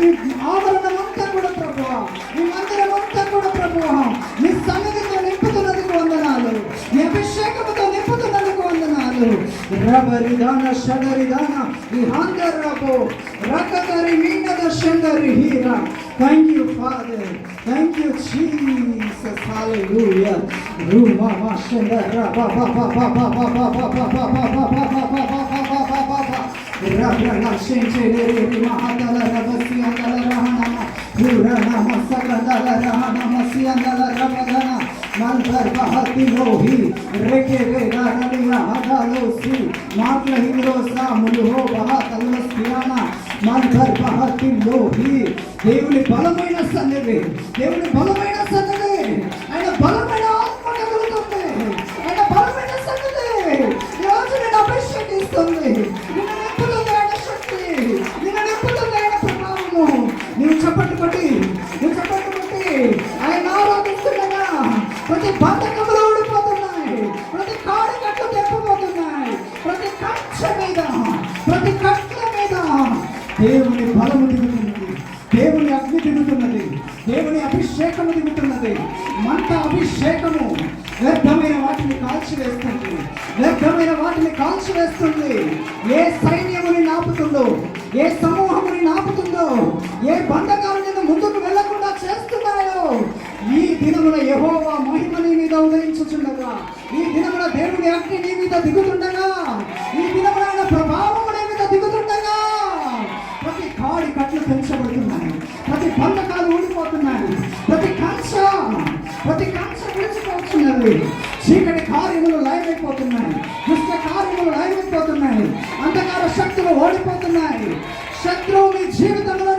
మీ ఆవరణమంతా కూడా ప్రభువ మీ మందిరమంతా కూడా ప్రభువ మీ సన్నిధితో నింపుతున్నందుకు వందనాలు మీ అభిషేకంతో నింపుతున్నందుకు వందనాలు రబరిదాన షదరిదాన ఈ హాంగర్ రబో రకదరి మీనద షందరి Heera thank you father thank you Jesus hallelujah రూమా మా షందర బా బా బా బా బా బా బా బా బా బా బా బా బా దేవుని బలమైన సన్నిధి దేవుని బలమైన సన్నిధి. ఆయన బలమైన ఆత్మ కలుగుతుంది. ఆయన బలమైన సన్నిధి. ఈరోజు నేను అభిషేకిస్తుంది. ప్రతి బంధకములు ఊడిపోతున్నాయి ప్రతి కాడు కట్లు తెప్పబోతున్నాయి. ప్రతి కక్ష మీద ప్రతి కట్ల మీద దేవుని బలము దిగుతున్నది దేవుని అగ్ని దిగుతున్నది దేవుని అభిషేకము దిగుతున్నది మంట అభిషేకము వ్యర్థమైన వాటిని కాల్చివేస్తుంది. వ్యర్థమైన వాటిని కాల్చివేస్తుంది. ఏ సైన్యముని నాపుతుందో ఏ సమూహముని దినమున యహోవా మహిమ నీ మీద ఉదయించుచుండగా. ఈ దినమున దేవుని అగ్ని నీ మీద దిగుతుండగా. ఈ దినమున ఆయన ప్రభావం నీ మీద దిగుతుండగా. ప్రతి కాడి కట్లు పెంచబడుతున్నాయి ప్రతి బంధకాలు ఊడిపోతున్నాయి. ప్రతి కాంక్ష ప్రతి కంచ విడిచిపోతున్నది. చీకటి కార్యములు లయమైపోతున్నాయి. దుష్ట కార్యములు లయమైపోతున్నాయి. అంధకార శక్తులు ఓడిపోతున్నాయి. శత్రువు మీ జీవితంలో